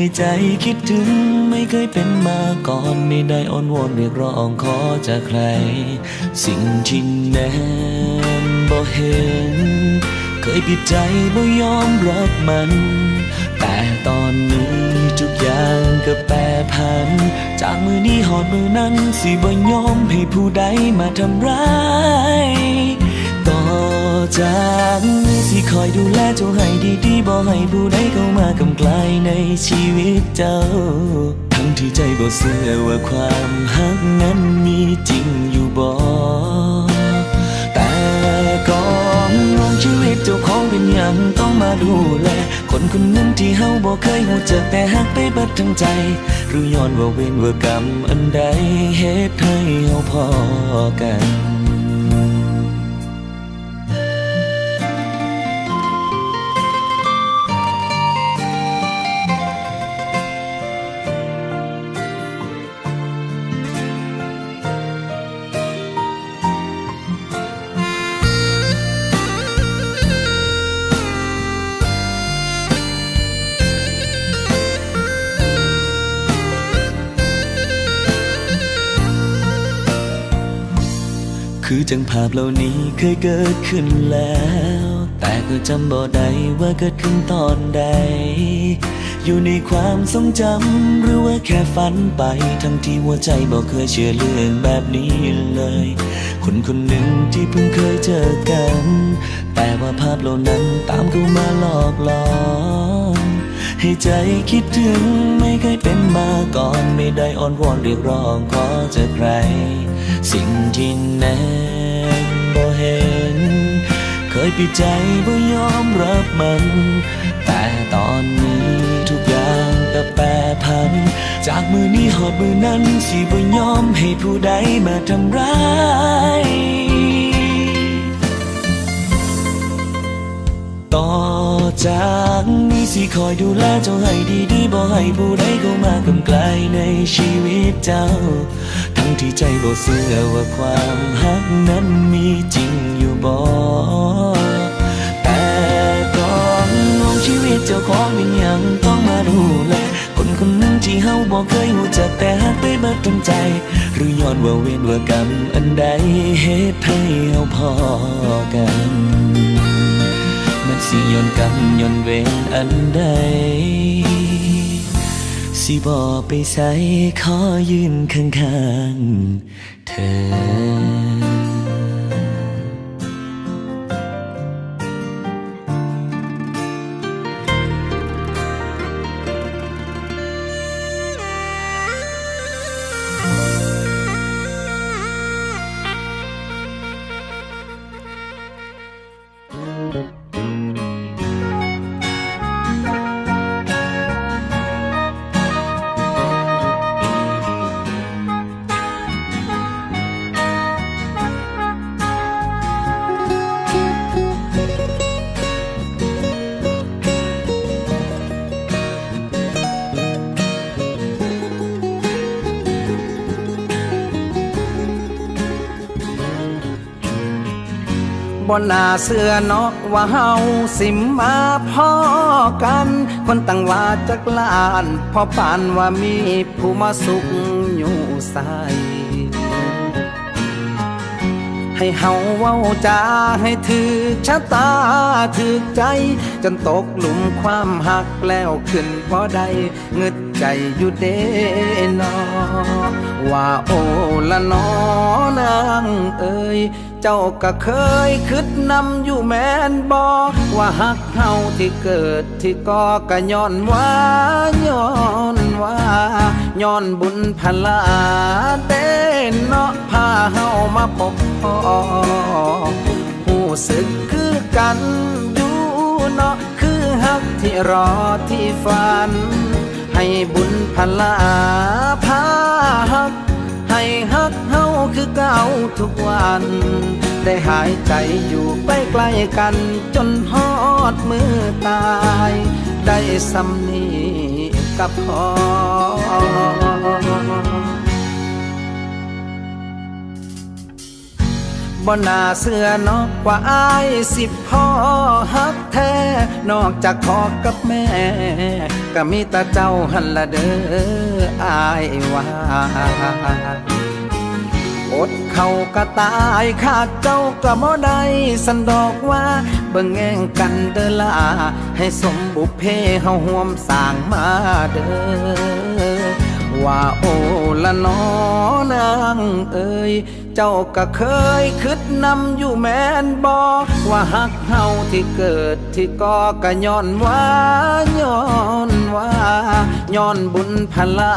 ให้ใจคิดถึงไม่เคยเป็นมาก่อน ไม่ได้อ้อนวอนเรียกร้องขอจากใคร สิ่งที่แนมบ่เห็น เคยปิดใจบ่ยอมรับมัน แต่ตอนนี้ทุกอย่างก็แปรผัน จากมือนี้หอดมือนั้นสิบ่ยอมให้ผู้ใดมาทำร้าย จากนี้สิคอยดูแลเจ้าให้ดีๆบ่ให้ผู้ใดเข้ามากำไกลในชีวิตเจ้า ทั้งที่ใจบ่เชื่อว่าความหักนั้นมีจริงอยู่บ่แต่ก่อนมองชีวิตเจ้าของเป็นอย่างต้องมาดูแลคนคนหนึ่งที่เฮาบ่เคยหูจักแต่หักไปบิดทั้งใจ หรือย้อนว่าเวรว่ากรรมอันใดเหตุให้เฮาพอกัน คือจังภาพเหล่านี้เคยเกิดขึ้นแล้ว แต่ก็จำบ่ได้ว่าเกิดขึ้นตอนใด อยู่ในความทรงจำหรือว่าแค่ฝันไป ทั้งที่หัวใจบ่เคยเชื่อเรื่องแบบนี้เลย คนคนหนึ่งที่เพิ่งเคยเจอกัน แต่ว่าภาพเหล่านั้นตามเข้ามาหลอกหลอนให้ใจคิดถึงไม่เคยเป็น อ้อนวอนเรียกร้องขอจากใคร สิ่งที่แนมบ่เห็น เคยปิดใจบ่ยอมรับมัน แต่ตอนนี้ทุกอย่างก็แปรผัน จากมือนี้หอดมือนั้นสิบ่ยอมให้ผู้ใดมาทำร้ายต่อ จากนี้สิคอยดูแลเจ้าให้ดีๆบ่ให้ผู้ใดเข้ามากำไกลในชีวิตเจ้า ทั้งที่ใจบ่เชื่อว่าความหักนั้นมีจริงอยู่บ่แต่ก่อนมองชีวิตเจ้าของเป็นอย่างต้องมาดูแลคนคนหนึ่งที่เฮาบ่เคยหูจักแต่หักไปเบิดทั้งใจ หรือย้อนว่าเวรว่ากรรมอันใดเหตุให้เฮาพอกัน สิย้อนกรรมย้อนเวรอันใด สิบอกไปใส่ขอยืนข้างๆเธอ บนหน้าเสื้อเนาะว่าเฮาสิมาพ่อกัน คนตั้งว่าจักลานพอปานว่ามีผู้มาสุขอยู่ใสให้เฮาเว้าจาให้ถือชะตาถือใจ จนตกหลุมความหักแล้วขึ้นพอได้เงึดใจอยู่เดนอว่าโอละนอนางเอ้ย เจ้าก็เคยคิดนำอยู่แม่นบอว่าหักเฮาที่เกิดที่ก่อก็ย้อนว่าย้อนว่าย้อนบุญพลาเด้เนาะพาเฮามาพบพ่อผู้สึกคือกันอยู่เนาะคือหักที่รอที่ฝัน ให้บุญพลาพาหัก ให้ฮักเฮาคือเก่าทุกวัน ได้หายใจอยู่ใกล้ใกล้กัน จนฮอดมือตาย ได้สำนีกับพอ บ่นาเสื้อนอกกว่าอายสิบพ่อฮักแท้ นอกจากพ่อกับแม่ ก็มีต่เจ้าหันละเด้ออายว่าอดเขาก็ตายขาดเจ้าก็บ่ได้สันดอกว่า เบิ่งแง่งกันเด้อลาให้สมบุพเพเฮาห่วมสร้างมาเด้อ ว่าโอละนอนางเอ่ยเจ้าก็เคยคิดนำอยู่แม่นบอว่าหักเฮาที่เกิดที่ก่อก็ย้อนว่าย้อนว่าย้อนบุญพลา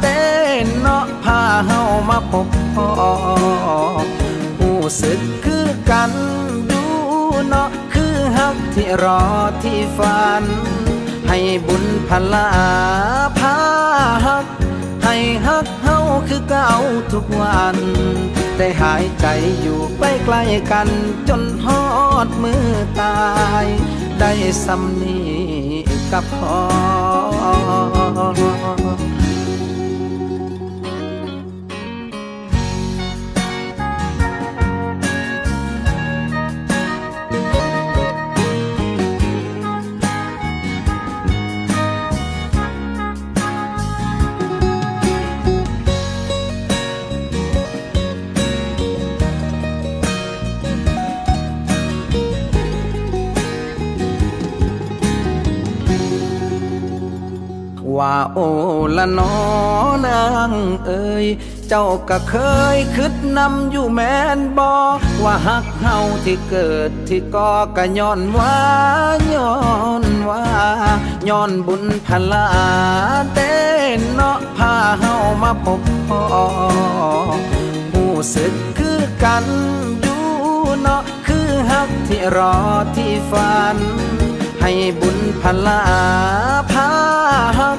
เต้นเนาะพาเฮามาพบพ่อผู้สึกคือกันดูเนาะคือหักที่รอที่ฝัน ให้บุญพลา ฮัก ให้ฮักเฮาคือเก่าทุกวัน ได้หายใจอยู่ใกล้ใกล้ๆกัน จนฮอดมือตาย ได้สำนีกับพอ ว่าโอละนอนางเอ่ยเจ้าก็เคยคิดนำอยู่แม่นบอว่าหักเฮาที่เกิดที่ก่อก็ย้อนว่าย้อนว่าย้อนบุญพลาเต้นเนาะพาเฮามาพบพ่อผู้สึกคือกันอยู่เนาะคือหักที่รอที่ฝัน ให้บุญพลาพาหัก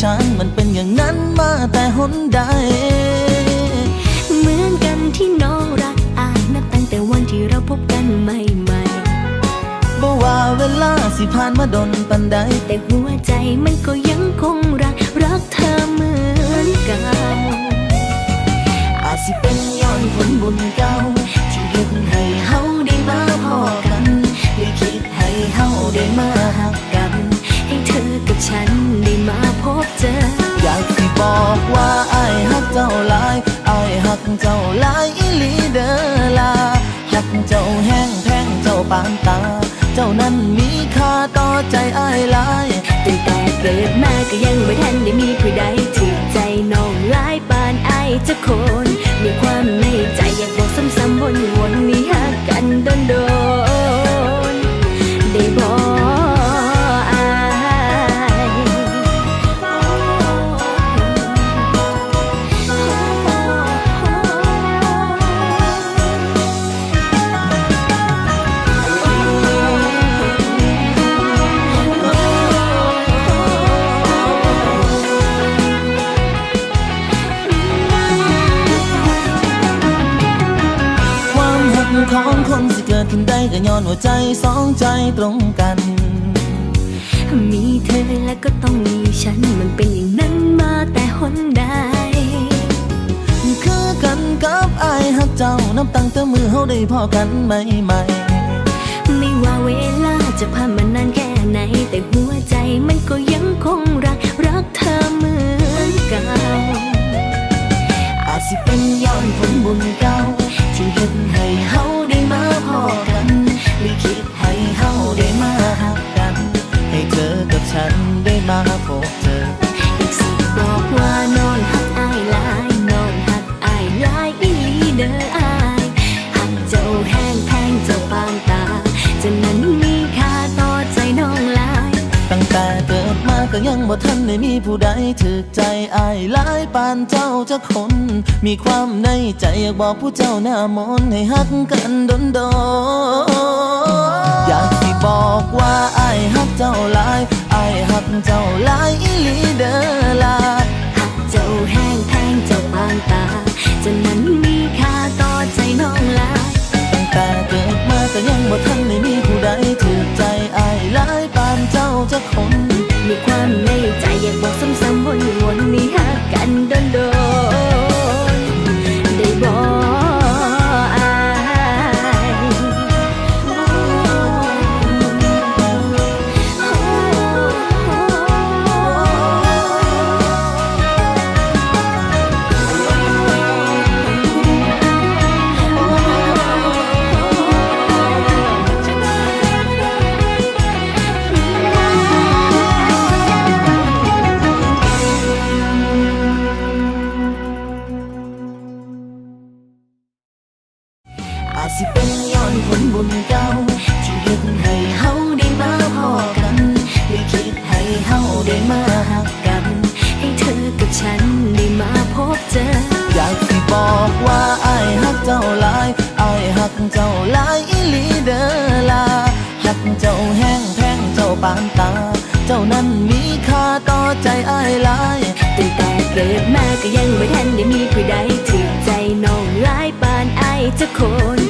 ฉันมันเป็นอย่างนั้นมาแต่หนใด เหมือนกันที่น้องรักอายนับตั้งแต่วันที่เราพบกันใหม่ๆบ่ว่าเวลาสิผ่านมาดนปันใด แต่หัวใจมันก็ยังคงรัก รักเธอเหมือนเกันอาจสิเป็นย้อนผลบุญเก่าที่เฮ็ดให้เฮาได้มาพอกันได้คิดให้เฮาได้มาหัก เจ้าหลายไอ้ายฮักเจ้าหลายอีหลีเดอลาหักเจ้าแห้งแพงเจ้าปานตา เจ้านั้นมีค่าต่อใจไอ้ายหลายตั้งแต่เกิดมาก็ยังไม่ทันได้มีผู้ใด ขึ้นได้ก็ย้อนหัวใจสองใจตรงกัน มีเธอแล้วก็ต้องมีฉันมันเป็นอย่างนั้นมาแต่หนใดคือกันกับไอายหักเจ้านับตั้งแต่มือเฮาได้พอกันใหม่ใหม่ไม่ว่าเวลาจะผ่านมานานแค่ไหน แต่หัวใจมันก็ยังคงรักรักเธอเหมือนเก่าอาจสิเป็นย้อนผลบุญเก่าที่เห็นให้ ก็ยังบ่ทันได้มีผู้ใดถึกใจอายหลายปานเจ้าจะคน มีความในใจอยากบอกผู้เจ้าหน้ามนให้ฮักกันดนดอยากสิบอกว่าอายฮักเจ้าหลายอายฮักเจ้าหลายอีหลีเดอลาหักเจ้าแห้งแพงเจ้าปางตาจะนั้นมีค่าต่อใจน้องลายตั้งแต่เกิดมาก็ยังบ่ทัน มีความในใจอยากบอกซ้ำๆวนๆนี่หักกันโดนโดน บ่ทันได้มีผู้ใดถือใจน้องหลายปานไอจะคน